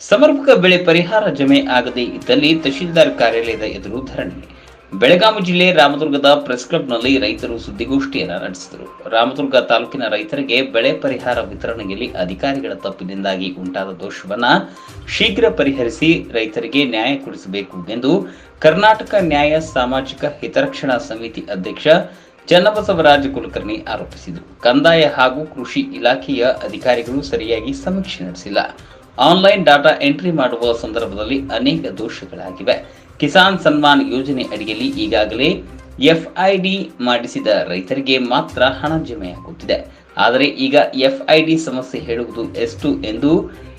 ಸಮರ್ಪಕ ಬೆಳೆ ಪರಿಹಾರ ಜಮೆ ಆಗದೇ ಇದ್ದಲ್ಲಿ ತಹಶೀಲ್ದಾರ್ ಕಾರ್ಯಾಲಯದ ಎದುರು ಧರಣಿ. ಬೆಳಗಾವಿ ಜಿಲ್ಲೆ ರಾಮದುರ್ಗದ ಪ್ರೆಸ್ ಕ್ಲಬ್ನಲ್ಲಿ ರೈತರು ಸುದ್ದಿಗೋಷ್ಠಿಯನ್ನು ನಡೆಸಿದರು. ರಾಮದುರ್ಗ ತಾಲೂಕಿನ ರೈತರಿಗೆ ಬೆಳೆ ಪರಿಹಾರ ವಿತರಣೆಯಲ್ಲಿ ಅಧಿಕಾರಿಗಳ ತಪ್ಪಿನಿಂದಾಗಿ ಉಂಟಾದ ದೋಷವನ್ನ ಶೀಘ್ರ ಪರಿಹರಿಸಿ ರೈತರಿಗೆ ನ್ಯಾಯ ಕೊಡಿಸಬೇಕು ಎಂದು ಕರ್ನಾಟಕ ನ್ಯಾಯ ಸಾಮಾಜಿಕ ಹಿತರಕ್ಷಣಾ ಸಮಿತಿ ಅಧ್ಯಕ್ಷ ಚನ್ನಬಸವರಾಜ ಕುಲಕರ್ಣಿ ಆರೋಪಿಸಿದರು. ಕಂದಾಯ ಹಾಗೂ ಕೃಷಿ ಇಲಾಖೆಯ ಅಧಿಕಾರಿಗಳು ಸರಿಯಾಗಿ ಸಮೀಕ್ಷೆ ನಡೆಸಿಲ್ಲ. ಆನ್ಲೈನ್ ಡಾಟಾ ಎಂಟ್ರಿ ಮಾಡುವ ಸಂದರ್ಭದಲ್ಲಿ ಅನೇಕ ದೋಷಗಳಾಗಿವೆ. ಕಿಸಾನ್ ಸನ್ಮಾನ್ ಯೋಜನೆ ಅಡಿಯಲ್ಲಿ ಈಗಾಗಲೇ ಎಫ್ಐಡಿ ಮಾಡಿಸಿದ ರೈತರಿಗೆ ಮಾತ್ರ ಹಣ ಜಮೆಯಾಗುತ್ತಿದೆ. ಆದರೆ ಈಗ ಎಫ್ಐಡಿ ಸಮಸ್ಯೆ ಹೇಳುವುದು ಎಷ್ಟು ಎಂದು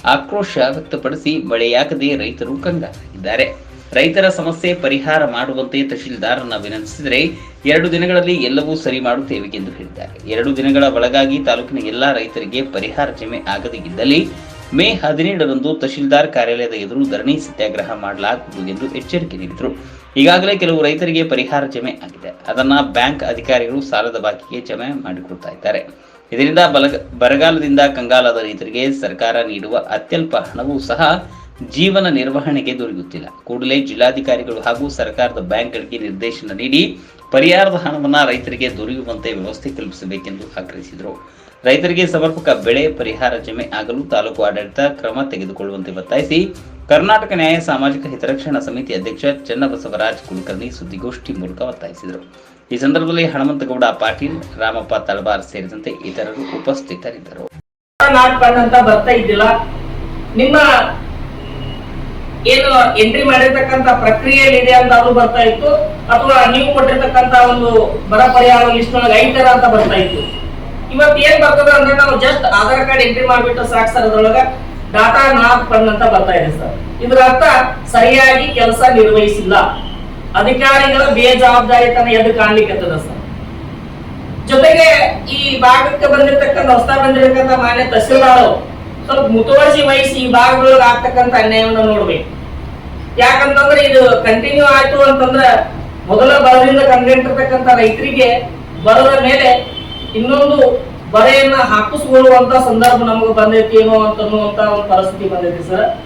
ಆಕ್ರೋಶ ವ್ಯಕ್ತಪಡಿಸಿ ಮಳೆಯಾಗದೆ ರೈತರು ಕಂಗಾಲಾಗಿದ್ದಾರೆ. ರೈತರ ಸಮಸ್ಯೆ ಪರಿಹಾರ ಮಾಡುವಂತೆ ತಹಶೀಲ್ದಾರನ್ನ ವಿನಂತಿಸಿದರೆ ಎರಡು ದಿನಗಳಲ್ಲಿ ಎಲ್ಲವೂ ಸರಿ ಮಾಡುತ್ತೇವೆ ಎಂದು ಹೇಳಿದ್ದಾರೆ. ಎರಡು ದಿನಗಳ ಒಳಗಾಗಿ ತಾಲೂಕಿನ ಎಲ್ಲಾ ರೈತರಿಗೆ ಪರಿಹಾರ ಜಮೆ ಆಗದೇ ಇದ್ದಲ್ಲಿ ಮೇ ಹದಿನೇಳರಂದು ತಹಶೀಲ್ದಾರ್ ಕಾರ್ಯಾಲಯದ ಎದುರು ಧರಣಿ ಸತ್ಯಾಗ್ರಹ ಮಾಡಲಾಗುವುದು ಎಂದು ಎಚ್ಚರಿಕೆ ನೀಡಿದರು. ಈಗಾಗಲೇ ಕೆಲವು ರೈತರಿಗೆ ಪರಿಹಾರ ಜಮೆ ಆಗಿದೆ. ಅದನ್ನ ಬ್ಯಾಂಕ್ ಅಧಿಕಾರಿಗಳು ಸಾಲದ ಬಾಕಿಗೆ ಜಮೆ ಮಾಡಿಕೊಡ್ತಾ ಇದ್ದಾರೆ. ಇದರಿಂದ ಬಲಗ, ಬರಗಾಲದಿಂದ ಕಂಗಾಲಾದ ರೈತರಿಗೆ ಸರ್ಕಾರ ನೀಡುವ ಅತ್ಯಲ್ಪ ಹಣವೂ ಸಹ ಜೀವನ ನಿರ್ವಹಣೆಗೆ ದೊರೆಯುತ್ತಿಲ್ಲ. ಕೂಡಲೇ ಜಿಲ್ಲಾಧಿಕಾರಿಗಳು ಹಾಗೂ ಸರ್ಕಾರದ ಬ್ಯಾಂಕ್ಗಳಿಗೆ ನಿರ್ದೇಶನ ನೀಡಿ ಪರಿಹಾರದ ಹಣವನ್ನು ರೈತರಿಗೆ ದೊರೆಯುವಂತೆ ವ್ಯವಸ್ಥೆ ಕಲ್ಪಿಸಬೇಕೆಂದು ಆಗ್ರಹಿಸಿದರು. ರೈತರಿಗೆ ಸಮರ್ಪಕ ಬೆಳೆ ಪರಿಹಾರ ಜಮೆ ಆಗಲು ತಾಲೂಕು ಆಡಳಿತ ಕ್ರಮ ತೆಗೆದುಕೊಳ್ಳುವಂತೆ ಒತ್ತಾಯಿಸಿ, ಕರ್ನಾಟಕ ನ್ಯಾಯ ಸಾಮಾಜಿಕ ಹಿತರಕ್ಷಣಾ ಸಮಿತಿ ಅಧ್ಯಕ್ಷ ಚನ್ನಬಸವರಾಜ್ ಕುಲಕರ್ಣಿ ಸುದ್ದಿಗೋಷ್ಠಿ ಮೂಲಕ ಒತ್ತಾಯಿಸಿದರು. ಈ ಸಂದರ್ಭದಲ್ಲಿ ಹನುಮಂತಗೌಡ ಪಾಟೀಲ್, ರಾಮಪ್ಪ ತಳಬಾರ್ ಸೇರಿದಂತೆ ಇತರರು ಉಪಸ್ಥಿತರಿದ್ದರು ನಾಟ್ ಫಂಡ್ ಅಂತ ಬರ್ತಾ ಇದ್ದಿಲ್ಲ ನಿಮ್ಮ ಏನು ಎಂಟ್ರಿ ಮಾಡಿರ್ತಕ್ಕಂತ ಪ್ರಕ್ರಿಯೆಯಲ್ಲಿ ಇದೆ ಅಂತ ಅದು ಬರ್ತಾ ಇತ್ತು, ಅಥವಾ ನೀವು ಕೊಟ್ಟಿರ್ತಕ್ಕಂತ ಒಂದು ಬರ ಪರಿಹಾರ ಲಿಸ್ಟ್ ಒಳಗೆ ಐತರ ಅಂತ ಬರ್ತಾ ಇತ್ತು. ಇವತ್ತು ಏನ್ ಬರ್ತದ ಅಂದ್ರೆ ನಾವು ಜಸ್ಟ್ ಆಧಾರ್ ಕಾರ್ಡ್ ಎಂಟ್ರಿ ಮಾಡಿಬಿಟ್ಟು ಸಾಕು ಸರ್, ಅದ್ರೊಳಗ ಡಾಟಾ ನಾಟ್ ಫಂಡ್ ಅಂತ ಬರ್ತಾ ಇದೆ ಸರ್. ಇದ್ರ ಅರ್ಥ ಸರಿಯಾಗಿ ಕೆಲಸ ನಿರ್ವಹಿಸಿಲ್ಲ. ಅಧಿಕಾರಿಗಳ ಬೇಜವಾಬ್ದಾರಿತನ ಎದ್ದು ಕಾಣ್ಲಿಕ್ಕೆ ಸರ್. ಜೊತೆಗೆ ಈ ಭಾಗಕ್ಕೆ ಬಂದಿರತಕ್ಕಂಥ ಹೊಸ ಬಂದಿರತಕ್ಕಂಥ ಮಾನ್ಯ ತಹಸೀಲ್ದಾರ್ ಸ್ವಲ್ಪ ಮುತುವರ್ಜಿ ವಹಿಸಿ ಈ ಭಾಗದೊಳಗೆ ಆಗ್ತಕ್ಕಂಥ ಅನ್ಯಾಯವನ್ನ ನೋಡ್ಬೇಕು. ಯಾಕಂತಂದ್ರೆ ಇದು ಕಂಟಿನ್ಯೂ ಆಯ್ತು ಅಂತಂದ್ರ ಮೊದಲ ಬರದಿಂದ ಕಂಡಿರ್ತಕ್ಕಂತ ರೈತರಿಗೆ ಬರದ ಮೇಲೆ ಇನ್ನೊಂದು ಬರೆಯನ್ನ ಹಾಕಿಸ್ಕೊಳ್ಳುವಂತ ಸಂದರ್ಭ ನಮಗೆ ಬಂದೈತಿ ಏನೋ ಅಂತ ಒಂದು ಪರಿಸ್ಥಿತಿ ಬಂದೈತಿ ಸರ್.